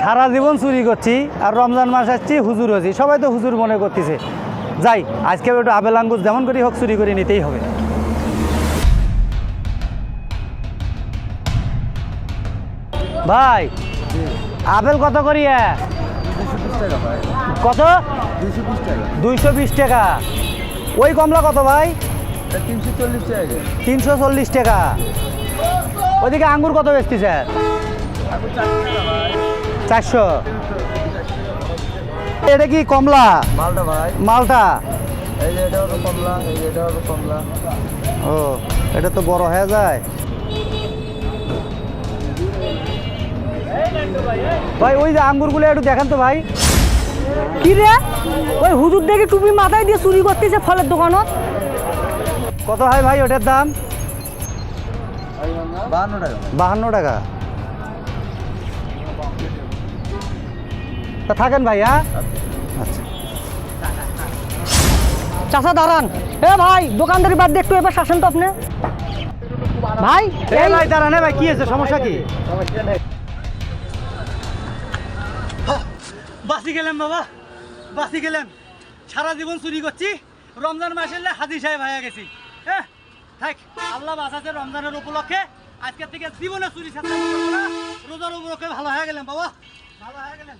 সারা জীবন চুরি করছি আর রমজান মাস আসছি হুজুর হচ্ছি সবাই তো হুজুর মনে করতেছে। যাই আজকে একটু আপেল আঙ্গুর যেমন করি হোক চুরি করে নিতেই হবে। ভাই আপেল কত করিয়া কত? দুইশো বিশ টাকা। ওই কমলা কত ভাই? তিনশো চল্লিশ টাকা। তিনশো চল্লিশ টাকা। ওইদিকে আঙ্গুর কত বেচতি স্যার চারশো। এটা কি কমলা? মালটা ভাই। মালটা? এই যে এটা কমলা এই যে এটা কমলা। ও এটা তো বড় হয়ে যায়। ভাই ওই যে আঙ্গুরগুলো একটু দেখান তো ভাই। কি রে? ওই হুজুর দেখে টুপি মাথায় দিয়ে চুরি করতেছে ফলের দোকানত? কত হয় ভাই ওটার দাম? বাহান্ন টাকা। বাহান্ন টাকা। তা থাকেন ভাই হ্যাঁ? আচ্ছা। চাষা দাঁড়ান। এ ভাই দোকানদারি বাদ দিয়ে একটু এবার শাসন তো আপনি। ভাই ভাই দাঁড়ান এ ভাই কি আছে সমস্যা কি? বাসি গেলাম বাবা বাসি গেলাম সারা জীবন চুরি করছি। রমজান মাসে এলে হাজি সাহেব হয়ে গেছি। হ্যাঁ থাক আল্লাহ বাঁচাচ্ছে রমজানের উপলক্ষে। আজকের থেকে জীবনে চুরি ছাড়তে রোজার উপলক্ষে ভালো হয়ে গেলাম বাবা। ভালো হয়ে গেলেন।